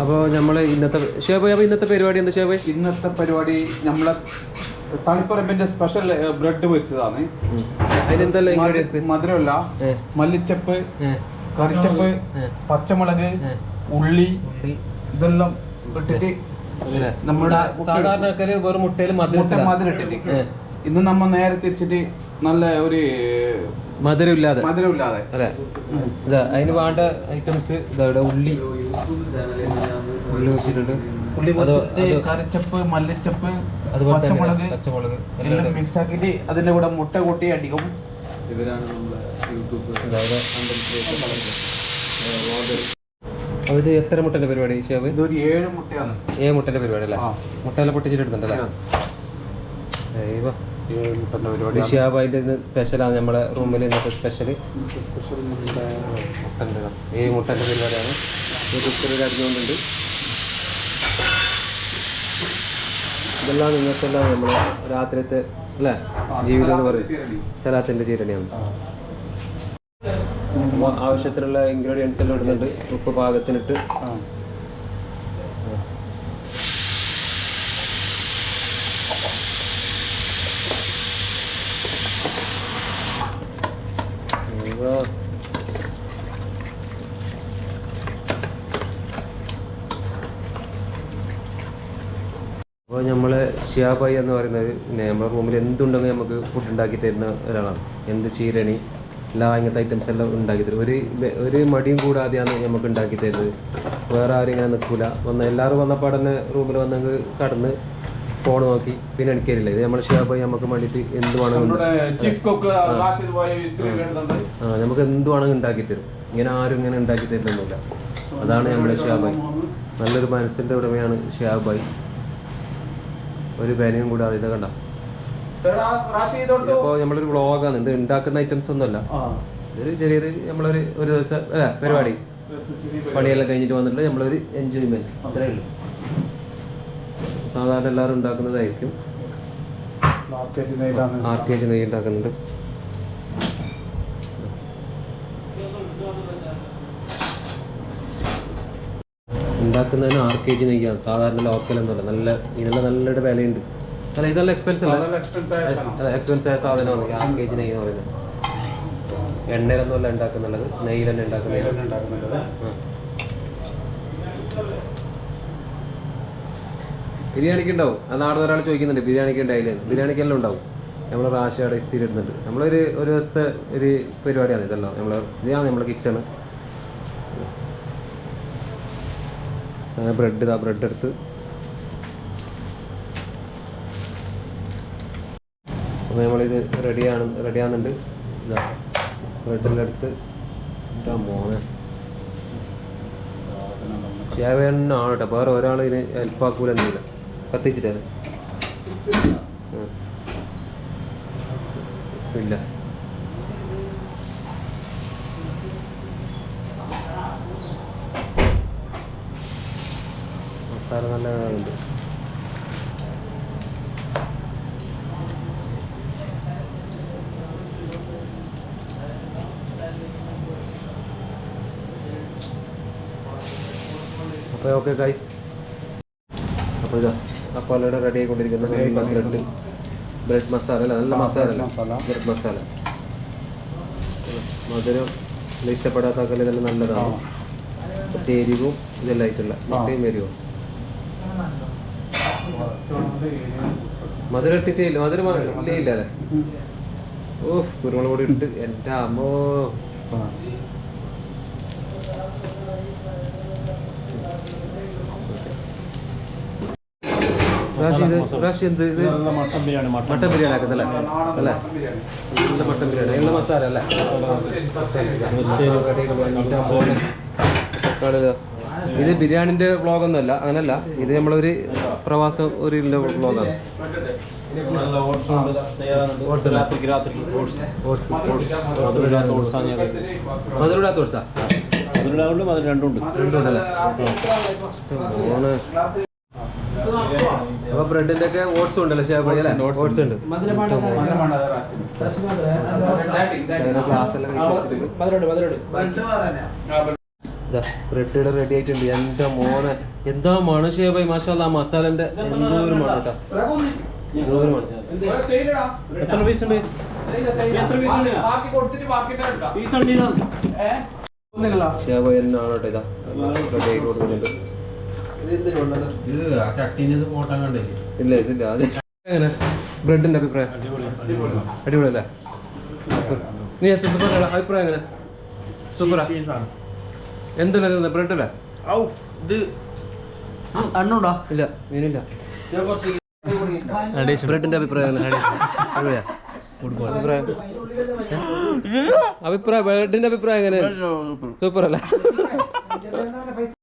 അപ്പോൾ നമ്മൾ ഇന്നത്തെ ഷേബ് അപ്പോൾ ഇന്നത്തെ പരിപാടി എന്താ ഷേബ്? ഇന്നത്തെ പരിപാടി നമ്മളെ തളിപ്പറമ്പിന്റെ സ്പെഷ്യൽ ബ്രെഡ് പൊരിച്ചതാണ്. അതിനെന്തല്ല ഇൻഗ്രീഡിയൻസ് മധുരമല്ല മല്ലിച്ചപ്പ്. കറിച്ചപ്പ് പച്ചമുളക് ഉള്ളി. ഇതെല്ലാം ഇട്ടിട്ട്? നമ്മുടെ സാധാരണക്കാര് വെറും മുട്ടയിൽ മധുരം മധുരം ഇട്ടിട്ട് ഇന്ന് നമ്മ നേരെ തിരിച്ചിട്ട് നല്ല ഒരു മധുരമില്ലാതെ. മധുരമില്ലാതെ. അല്ലേ ഇതാ അതിന് വേണ്ട ഐറ്റംസ് ഇതാ ഇവിടെ ഉള്ളി. ഉള്ളി വെച്ചിട്ടുണ്ട്. ഉള്ളി കരച്ചപ്പ് മല്ലിച്ചപ്പ് അതുപോലെ പച്ചമുളക് പച്ചമുളക്. എല്ലാം മിക്സ് ആക്കിയിട്ട് അതിന്റെ കൂടെ മുട്ട കൂട്ടി അടിക്കും. അപ്പൊ ഇത് എത്ര മുട്ടന്റെ പരിപാടി ഷേവ്? ഇതൊരു ഏഴ് മുട്ടയാണ്. ഏഴ് മുട്ടന്റെ പരിപാടി അല്ലേ? മുട്ടയെല്ലാം പൊട്ടിച്ചിട്ട് പൊട്ടിച്ചിട്ടുണ്ടല്ലേ ദൈവം. മുട്ടന്റെ പരിപാടി സ്പെഷ്യലാണ് നമ്മുടെ റൂമിൽ ഇന്നത്തെ സ്പെഷ്യൽ ഈ മുട്ടന്റെ പരിപാടിയാണ്. ഈ കുക്കറിൽ അടിഞ്ഞുകൊണ്ടുണ്ട് ഇതെല്ലാം നിങ്ങൾക്കെല്ലാം നമ്മൾ രാത്രിയത്തെ അല്ലേ? ജീവിതം എന്ന് പറയും. സലാത്തിന്റെ ചീരണിയാണ്. ആവശ്യത്തിനുള്ള ഇൻഗ്രീഡിയൻസ് എല്ലാം ഇടുന്നുണ്ട്. ഉപ്പ് പാകത്തിനിട്ട്. അപ്പോൾ നമ്മൾ ഷിയാബായി എന്ന് പറയുന്നത് പിന്നെ നമ്മുടെ റൂമിൽ എന്തുണ്ടെങ്കിൽ നമുക്ക് ഫുഡ് ഉണ്ടാക്കി തരുന്ന ഒരാളാണ്. എന്ത് ചീരണി എല്ലാ ഇങ്ങനത്തെ ഐറ്റംസ് എല്ലാം ഉണ്ടാക്കി തരും. ഒരു ഒരു മടിയും കൂടാതെയാണ് നമുക്ക് ഉണ്ടാക്കി തരുന്നത്. വേറെ ആരും ഇങ്ങനെ നിൽക്കില്ല വന്ന എല്ലാവരും വന്നപ്പോൾ തന്നെ റൂമിൽ വന്നെങ്കിൽ കടന്ന് ഫോൺ നോക്കി. പിന്നെ എനിക്കരില്ല ഇത് നമ്മൾ ഷിയാബായി നമുക്ക് വേണ്ടിയിട്ട് എന്ത് വേണമെങ്കിലും നമുക്ക് എന്ത് വേണമെങ്കിൽ ഉണ്ടാക്കി തരും. ഇങ്ങനെ ആരും ഇങ്ങനെ ഉണ്ടാക്കി തരുന്നൊന്നുമില്ല. അതാണ് നമ്മുടെ ഷിയാബായി. നല്ലൊരു മനസ്സിന്റെ ഉടമയാണ് ഷിയാബായി. ഒരു വിലയും കൂടാതെ ഇത് കണ്ട. ഇപ്പോൾ നമ്മളൊരു വ്ളോഗാണ്. ഇത് ഉണ്ടാക്കുന്ന ഐറ്റംസ് ഒന്നുമല്ല. ഇതൊരു ചെറിയൊരു നമ്മളൊരു ഒരു ദിവസം അല്ല പരിപാടി. പണിയെല്ലാം കഴിഞ്ഞിട്ട് വന്നിട്ട് നമ്മളൊരു എൻജോയ്മെന്റ് അത്രേ ഉള്ളൂ. സാധാരണ എല്ലാവരും ഉണ്ടാക്കുന്നതായിരിക്കും. ആർ കെ ജി നെയ്യ് ഉണ്ടാക്കുന്നതിന് ആർ കെ ജി നെയ്യാണ് സാധാരണ ലോക്കൽ ഒന്നുമല്ല നല്ല ഇതിനുള്ള നല്ലൊരു വിലയുണ്ട്. അല്ല ഇതെല്ലാം എക്സ്പെൻസ് അല്ല? എക്സ്പെൻസ് ആയ സാധനമാണ് ആർ കെ ജി നെയ്യ് എന്ന് പറയുന്നത്. എണ്ണയിലൊന്നുമല്ല ഉണ്ടാക്കുന്നുള്ളത്. നെയ്യിൽ തന്നെ ഉണ്ടാക്കുന്നത്. ബിരിയാണിക്ക് ഉണ്ടാവും. അത് നാളെ ഒരാൾ ചോദിക്കുന്നുണ്ട് ബിരിയാണിക്ക് ഉണ്ടായില്ലേ? ബിരിയാണിക്ക് എല്ലാം ഉണ്ടാവും. നമ്മൾ റാഷയുടെ സ്ഥിരം ഇടുന്നുണ്ട് നമ്മളൊരു ഒരു ദിവസത്തെ ഒരു പരിപാടിയാണ് ഇതെല്ലാം. നമ്മൾ ഇതാണ് നമ്മുടെ കിച്ചണ് ബ്രെഡ് ഇതാ ബ്രെഡ് എടുത്ത്. അപ്പോൾ നമ്മളിത് റെഡിയാണ് റെഡിയാകുന്നുണ്ട് ഇതാ ബ്രെഡെല്ലാം എടുത്ത് ഇതാ മോനെ. ഷേവേണ്ണാണ് കേട്ടോ. വേറെ ഒരാൾ ഇതിന് ഹെൽപ്പാക്കൂല എന്തില്ല കത്തിച്ചിട്ടേ. ഇല്ല. മസാല നല്ല കാണുന്നുണ്ട് അപ്പോൾ ഓക്കെ ഗൈസ് അപ്പോൾ ഇതാ ഓൾറെഡി റെഡി ആയിക്കൊണ്ടിരിക്കുന്ന. ബ്രെഡ് ബ്രെഡ് മസാല അല്ല നല്ല മസാല. ബ്രെഡ് മസാല മധുരം ഇഷ്ടപ്പെടാത്ത ഇതെല്ലാം നല്ലതാണ്. ചേരുവും എരിവും ഇതെല്ലാം ആയിട്ടുള്ള മുട്ടയും എരിവും. മധുരം ഇട്ടിട്ടേ ഇല്ല മധുരം ഇല്ലേ ഇല്ല അല്ലേ? ഓ കുരുമുളക് പൊടി ഇട്ട് എന്റെ അമ്മോ. എന്ത് ഇത്? Mutton biryani mutton biryani. ആക്കുന്നല്ലേ? അല്ലേ? നല്ല മട്ടൻ ബിരിയാണി. മസാല അല്ലേ? തക്കാളി ഇതാ. ബിരിയാണിന്റെ വ്ളോഗ് ഒന്നുമല്ല അങ്ങനല്ല. ഇത് നമ്മളൊരു പ്രവാസ ഒരു വ്ളോഗാണ്. രണ്ടുണ്ട്. രണ്ടുണ്ടല്ലേ? അപ്പൊ ബ്രെഡിന്റെ ഒക്കെ ഓട്സ് ഉണ്ടല്ലോ അല്ലേ ഓട്സ് ഉണ്ട് ക്ലാസ് എല്ലാം. ബ്രെഡ് റെഡി ആയിട്ടുണ്ട്. എന്താ മോനെ. എന്താ മണശേബായി മാഷാല്ല ആ മസാലന്റെ എന്തോ ഒരു മണം കേട്ടോ. എന്തോ ഒരു മണം. എത്ര പീസ് ഉണ്ട്? ബാക്കി കൊടുത്തിട്ട് ബാക്കി എടുക്കാം. ഈ സൺഡേയിലാണ് ഏഹ് ഒന്നില്ല ഷേബായി എന്നാണ് കേട്ടോ ഇതാ. റെഡി ആയിട്ട് കൊടുക്കുന്നുണ്ട്. ഇല്ല ഇതില്ല. അത് എങ്ങനെ? ബ്രെഡിന്റെ അഭിപ്രായം. അടിപൊളിയല്ലേ നീ സൂപ്പർ അഭിപ്രായം എങ്ങനെ? സൂപ്പറാ എന്താണ് ബ്രെഡ് അല്ലേ ഇത്. അണ്ണുണ്ടോ ഇല്ല മീനില്ല. ബ്രെഡിന്റെ അഭിപ്രായം? അഭിപ്രായം? അഭിപ്രായം ബ്രെഡിന്റെ അഭിപ്രായം എങ്ങനെ സൂപ്പർ അല്ലേ